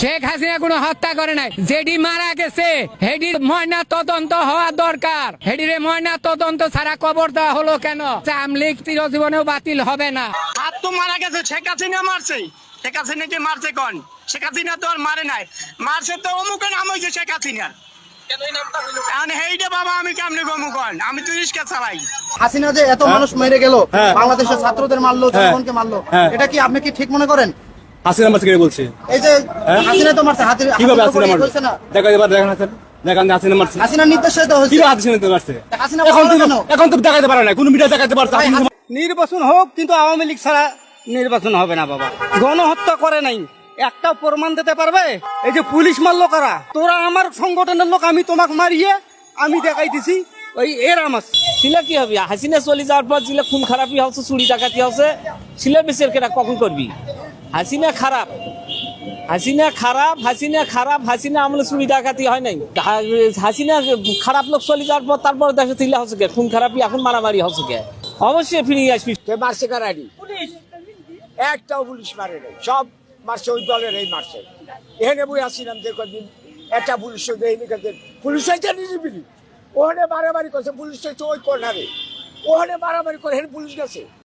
শেখ হাসিনা কোনো হত্যা করে নাই। যেডি মারা গেছে হেডির ময়না তদন্ত হওয়া দরকার। হেডিরে ময়না তদন্ত ছাড়া কবর দেওয়া হলো কেন? আমলিক চিরজীবনেও বাতিল হবে না। হাত তো মারা গেছে শেখ হাসিনা মারছে। শেখ হাসিনাকে মারছে কোন? শেখ হাসিনা তো আর মারে নাই। মারছে তো অমুকে নাম হয়েছে শেখ হাসিনার এখন হেইটা বাবা আমি কেমনে গমু আমি তো রিক্সা চালাই। হাসিনা যে এত মানুষ মেরে গেল হ্যাঁ। বাংলাদেশের ছাত্রদের মারলো জনগণকে মারলো হ্যাঁ। এটা কি আপনি কি ঠিক মনে করেন? হাসিনা মারছে কে বলছে? এই যে হ্যাঁ? হাসিনা তো মারছে হাসিনা কীভাবে হাসিনা মারছে দেখা এবার দেখান হাসিনা দেখান হাসিনা মারছে। হাসিনার নির্দেশে তো হয়েছে। হাসিনা তো মারছে? হাসিনা এখন তো এখন তো দেখাতে পারে না কোনো মিডিয়া দেখাতে পারছে ভাই, আপনি হাসিনা- নির্বাচন হোক কিন্তু আওয়ামী লীগ ছাড়া নির্বাচন হবে না বাবা। গণহত্যা করে নাই। একটা প্রমাণ দিতে পারবে? এই যে পুলিশ মারলো কারা? তোরা আমার সংগঠনের লোক আমি তোমাকে মারিয়ে আমি দেখাই দিছি ওই এর আমার শিলা কি হবে? হাসিনা চলে যাওয়ার পর শিলা খুন খারাপি হচ্ছে চুরি ডাকাতি হচ্ছে শিলা কেনা কখন করবি? হাসিনা খারাপ। হাসিনা খারাপ হাসিনা খারাপ হাসিনা আমলে চুরি ডাকাতি হয় নাই। হাসিনা খারাপ লোক চলে যাওয়ার পর তারপর দেখে তিলা হচ্ছে কে? খুন খারাপি এখন মারামারি হচ্ছে কে? অবশ্যই ফিরে আসবি। কে মারছে কারারি একটাও পুলিশ মারে নাই। সব মারছে ওই দলের এই মারছে। এখানে বই আসছিলাম যে কদিন একটা পুলিশ পুলিশ হয়েছে নিজিবিলি ওখানে মারামারি করছে পুলিশ হয়েছে ওই কর্নারে। ওখানে মারামারি করে এখানে পুলিশ গেছে।